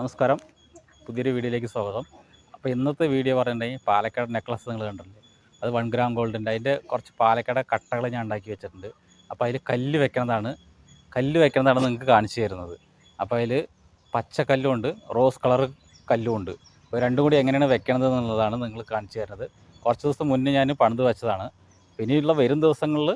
നമസ്കാരം. പുതിയൊരു വീഡിയോയിലേക്ക് സ്വാഗതം. അപ്പോൾ ഇന്നത്തെ വീഡിയോ പറഞ്ഞിട്ടുണ്ടെങ്കിൽ പാലക്കാട് നെക്ലസ് നിങ്ങൾ കണ്ടില്ലേ? അത് വൺ ഗ്രാം ഗോൾഡിന്റെ അതിന്റെ കുറച്ച് പാലക്കാട് കട്ടകൾ ഞാൻ ഉണ്ടാക്കി വെച്ചിട്ടുണ്ട്. അപ്പോൾ അതിൽ കല്ല് വെക്കുന്നതാണ്. കല്ല് വെക്കുന്നതാണ് നിങ്ങൾക്ക് കാണിച്ചു തരുന്നത്. അപ്പോൾ അതിൽ പച്ച കല്ലുമുണ്ട് റോസ് കളർ കല്ലുമുണ്ട് അപ്പോൾ രണ്ടും കൂടി എങ്ങനെയാണ് വെക്കണത് എന്നുള്ളതാണ് നിങ്ങൾ കാണിച്ചു തരുന്നത്. കുറച്ച് ദിവസം മുന്നേ ഞാൻ പണിത് വെച്ചതാണ്. പിന്നെയുള്ള വരും ദിവസങ്ങളിൽ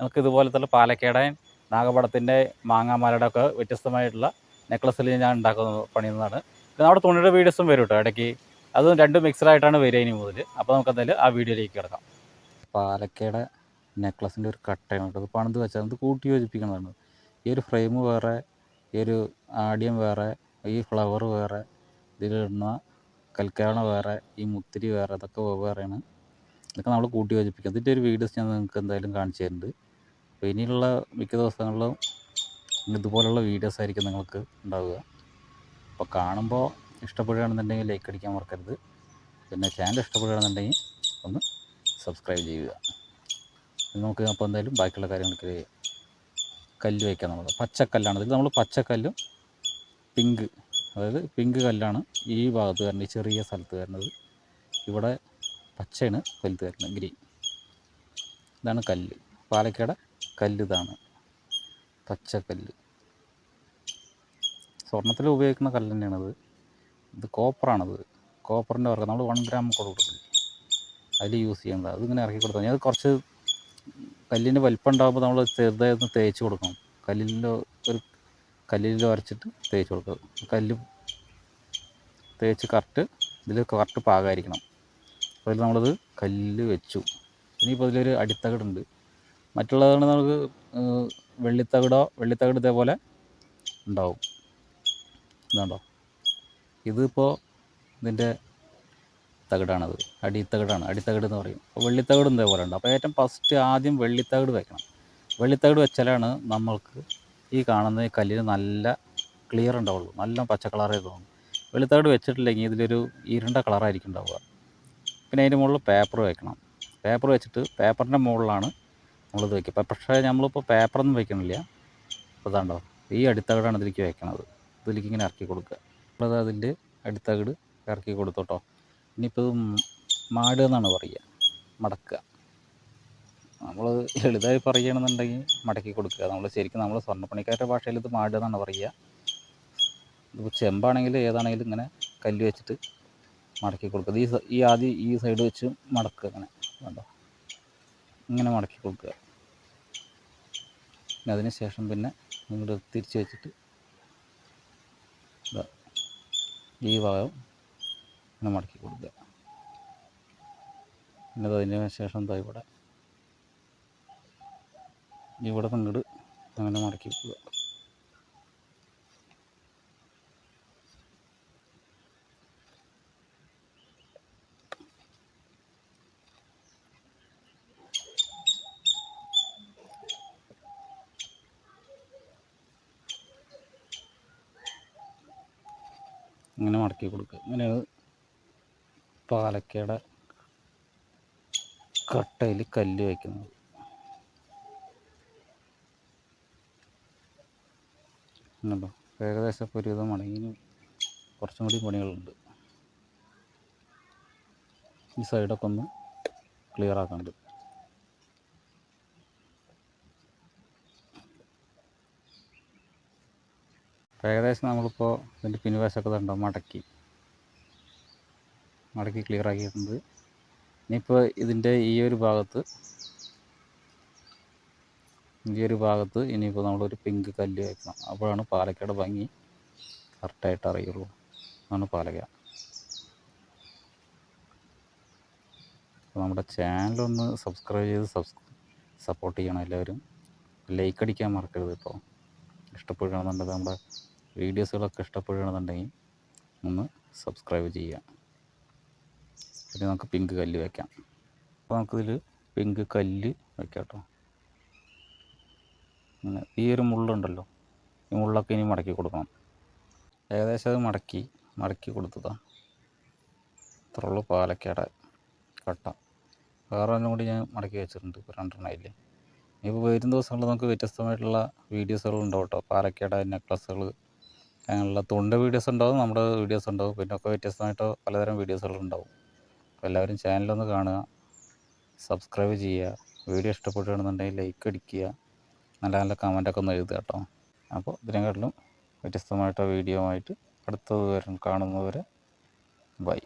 നമുക്ക് ഇതുപോലത്തെ പാലക്കാട് നാഗപടത്തിന്റെ മാങ്ങാമാലയുടെ ഒക്കെ വ്യത്യസ്തമായിട്ടുള്ള നെക്ലസ്സിൽ ഞാൻ ഉണ്ടാക്കുന്ന പണിയുന്നതാണ് പിന്നെ നമ്മുടെ തുണിയുടെ വീഡിയോസും വരും കേട്ടോ ഇടയ്ക്ക്. അതും രണ്ടും മിക്സഡ് ആയിട്ടാണ് വരിക ഇനി മുതൽ. അപ്പോൾ നമുക്ക് എന്തായാലും ആ വീഡിയോയിലേക്ക് കിടക്കാം. പാലക്കയുടെ നെക്ലസിന്റെ ഒരു കട്ടയാണ് കേട്ടോ. അത് പണിത് വെച്ചാൽ അത് കൂട്ടി യോജിപ്പിക്കുന്നതാണ്. ഈ ഒരു ഫ്രെയിം വേറെ ഈ ഒരു ആഡിയം വേറെ ഈ ഫ്ലവർ വേറെ ഇതിലിടുന്ന കൽക്കരണ വേറെ ഈ മുത്തിരി വേറെ അതൊക്കെ വേറെയാണ്. ഇതൊക്കെ നമ്മൾ കൂട്ടി യോജിപ്പിക്കും അതിന്റെ ഒരു വീഡിയോസ് ഞാൻ നിങ്ങൾക്ക് എന്തായാലും കാണിച്ചു തരുന്നുണ്ട്. അപ്പോൾ ഇനിയുള്ള മിക്ക ദിവസങ്ങളിലും ഇതുപോലുള്ള വീഡിയോസ് ആയിരിക്കും നിങ്ങൾക്ക് ഉണ്ടാവുക. അപ്പോൾ കാണുമ്പോൾ ഇഷ്ടപ്പെടുകയാണെന്നുണ്ടെങ്കിൽ ലൈക്ക് അടിക്കാൻ മറക്കരുത്. പിന്നെ ചാനൽ ഇഷ്ടപ്പെടുകയാണെന്നുണ്ടെങ്കിൽ ഒന്ന് സബ്സ്ക്രൈബ് ചെയ്യുക. നമുക്ക് അപ്പോൾ എന്തായാലും ബാക്കിയുള്ള കാര്യങ്ങൾക്ക് കല്ല് വയ്ക്കാം നമ്മൾ പച്ചക്കല്ലാണ് ഇതിൽ നമ്മൾ പച്ചക്കല്ലും പിങ്ക് അതായത് പിങ്ക് കല്ലാണ് ഈ ഭാഗത്ത് വരുന്നത് ഈ ചെറിയ സ്ഥലത്ത് വരുന്നത് ഇവിടെ പച്ചയാണ് വലുത് വരുന്നത് ഗ്രീൻ. ഇതാണ് കല്ല്. പാലക്കാട് കല്ല് ഇതാണ്. പച്ചക്കല്ല്. സ്വർണത്തിൽ ഉപയോഗിക്കുന്ന കല്ല് തന്നെയാണത് ഇത് കോപ്പറാണത്. കോപ്പറിന്റെ വർക്ക് നമ്മൾ വൺ ഗ്രാം കൊടുക്കില്ല അതിൽ യൂസ് ചെയ്യേണ്ടത് അതിങ്ങനെ ഇറക്കി കൊടുത്താൽ മതി. അത് കുറച്ച് കല്ലിന്റെ വലിപ്പം ഉണ്ടാകുമ്പോൾ നമ്മൾ ചെറുതായി ഒന്ന് തേച്ച് കൊടുക്കണം. കല്ലിൽ ഒരു കല്ലിൽ വരച്ചിട്ട് തേച്ച് കൊടുക്കുക. കല്ല് തേച്ച് കറക്റ്റ് ഇതിൽ കറക്റ്റ് പാകമായിരിക്കണം അതിൽ നമ്മളത് കല്ല് വെച്ചു. ഇനിയിപ്പോൾ അതിലൊരു അടിത്തകടുണ്ട്. മറ്റുള്ളതാണ് നമുക്ക് വെള്ളിത്തകിടോ വെള്ളിത്തകിട് ഇതേപോലെ ഉണ്ടാവും. ഇതുണ്ടോ? ഇതിപ്പോൾ ഇതിന്റെ തകിടാണത്. അടിത്തകിടാണ്. അടിത്തകിട് എന്ന് പറയും. അപ്പോൾ വെള്ളിത്തകിടും ഇതേപോലെ ഉണ്ട്. അപ്പോൾ ഏറ്റവും ഫസ്റ്റ് ആദ്യം വെള്ളിത്തകിട് വെക്കണം. വെള്ളിത്തകിട് വെച്ചാലാണ് നമ്മൾക്ക് ഈ കാണുന്ന ഈ കല്ലിന് നല്ല ക്ലിയർ ഉണ്ടാവുള്ളൂ. നല്ല പച്ച കളറേ തോന്നും. വെള്ളിത്തകിട് വെച്ചിട്ടില്ലെങ്കിൽ ഇതിലൊരു ഇരുണ്ട കളറായിരിക്കും ഉണ്ടാവുക. പിന്നെ അതിന്റെ മുകളിൽ പേപ്പർ വെക്കണം. പേപ്പർ വെച്ചിട്ട് പേപ്പറിന്റെ മുകളിലാണ് നമ്മളിത് വെക്കുക ഇപ്പം പക്ഷേ നമ്മളിപ്പോൾ പേപ്പറൊന്നും വെക്കണില്ല. അപ്പോൾ ഇതാണ്ടോ ഈ അടിത്തകടാണ് ഇതിലേക്ക് വെക്കണത്. ഇതിലേക്ക് ഇങ്ങനെ ഇറക്കി കൊടുക്കുക. അപ്പോൾ അതിന്റെ അടിത്തകട് ഇറക്കി കൊടുത്തോട്ടോ ഇനിയിപ്പോൾ ഇത് മാട് എന്നാണ് പറയുക. മടക്കുക. നമ്മൾ ലളിതമായി പറയുകയാണെന്നുണ്ടെങ്കിൽ മടക്കി കൊടുക്കുക. നമ്മൾ ശരിക്കും നമ്മൾ സ്വർണപ്പണിക്കാരുടെ ഭാഷയിൽ ഇത് മാട് എന്നാണ് പറയുക. ഇതിപ്പോൾ ചെമ്പാണെങ്കിൽ ഏതാണെങ്കിലും ഇങ്ങനെ കല്ല് വെച്ചിട്ട് മടക്കി കൊടുക്കുക. ഈ ഈ ആദ്യം ഈ സൈഡ് വെച്ച് മടക്കുക അങ്ങനെ കണ്ടോ ഇങ്ങനെ മടക്കി കൊടുക്കുക. അതിന് ശേഷം പിന്നെ നിങ്ങൾ തിരിച്ച് വെച്ചിട്ട് ഈ ഭാഗം ഇങ്ങനെ മടക്കി കൊടുക്കുക. പിന്നെ അത് അതിന് ശേഷം എന്താ ഇവിടെ ഇവിടെ നിന്ന് അങ്ങനെ മടക്കി വെക്കുക. ഇങ്ങനെ മടക്കി കൊടുക്കുക. ഇങ്ങനെയാണ് പാലക്കയുടെ കട്ടയിൽ കല്ല് വയ്ക്കുന്നത് ണ്ടോ ഏകദേശം ഒരുവിധം മടങ്ങി. കുറച്ചും കൂടി പണികളുണ്ട്. ഈ സൈഡൊക്കെ ഒന്ന് ക്ലിയർ ആക്കാനുണ്ട് അപ്പോൾ ഏകദേശം നമ്മളിപ്പോൾ ഇതിന്റെ പിൻവശമൊക്കെ ഉണ്ടോ മടക്കി. മടക്കി ക്ലിയർ ആക്കിയിട്ടുണ്ട്. ഇനിയിപ്പോൾ ഇതിന്റെ ഈ ഒരു ഭാഗത്ത് ഈ ഒരു ഭാഗത്ത് ഇനിയിപ്പോൾ നമ്മളൊരു പിങ്ക് കല്ല് വയ്ക്കണം അപ്പോഴാണ് പാലക്കയുടെ ഭംഗി കറക്റ്റായിട്ട് അറിയുള്ളൂ. അതാണ് പാലക്ക അപ്പോൾ നമ്മുടെ ചാനലൊന്ന് സബ്സ്ക്രൈബ് ചെയ്ത് സബ്സ് സപ്പോർട്ട് ചെയ്യണം എല്ലാവരും. ലൈക്ക് അടിക്കാൻ മറക്കരുത് കേട്ടോ. ഇഷ്ടപ്പെടുകയാണെന്നുണ്ടെങ്കിൽ നമ്മുടെ വീഡിയോസുകളൊക്കെ ഇഷ്ടപ്പെടുകയാണെന്നുണ്ടെങ്കിൽ ഒന്ന് സബ്സ്ക്രൈബ് ചെയ്യുക. പിന്നെ നമുക്ക് പിങ്ക് കല്ല് വയ്ക്കാം അപ്പോൾ നമുക്കിതിൽ പിങ്ക് കല്ല് വയ്ക്കാം കേട്ടോ. അങ്ങനെ ഈ ഒരു മുള്ളുണ്ടല്ലോ. ഈ മുള്ളൊക്കെ ഇനി മടക്കി കൊടുക്കണം. ഏകദേശം അത് മടക്കി മടക്കി കൊടുത്തതാ. ഇത്രയുള്ളൂ ഉള്ളൂ പാലക്കയുടെ കട്ട. വേറെ ഒന്നും കൂടി ഞാൻ മടക്കി വെച്ചിട്ടുണ്ട്. ഇപ്പോൾ രണ്ടെണ്ണം ഇല്ലേ ഇനിയിപ്പോൾ വരും ദിവസങ്ങളിൽ നമുക്ക് വ്യത്യസ്തമായിട്ടുള്ള വീഡിയോസുകൾ ഉണ്ടാവും കേട്ടോ പാലക്കേട നെക്ലസ്സുകൾ അങ്ങനെയുള്ള തുണ്ട് വീഡിയോസ് ഉണ്ടാവും നമ്മുടെ വീഡിയോസ് ഉണ്ടാവും. പിന്നെ ഒക്കെ വ്യത്യസ്തമായിട്ട് പലതരം വീഡിയോസുകൾ ഉണ്ടാവും. അപ്പോൾ എല്ലാവരും ചാനലൊന്ന് കാണുക സബ്സ്ക്രൈബ് ചെയ്യുക വീഡിയോ ഇഷ്ടപ്പെടുകയാണെന്നുണ്ടെങ്കിൽ ലൈക്ക് അടിക്കുക നല്ല നല്ല കമന്റൊക്കെ ഒന്ന് എഴുതുക കേട്ടോ അപ്പോൾ ഇതിനെക്കാട്ടിലും വ്യത്യസ്തമായിട്ട് വീഡിയോ ആയിട്ട് അടുത്തത് വരും കാണുന്നവരെ ബൈ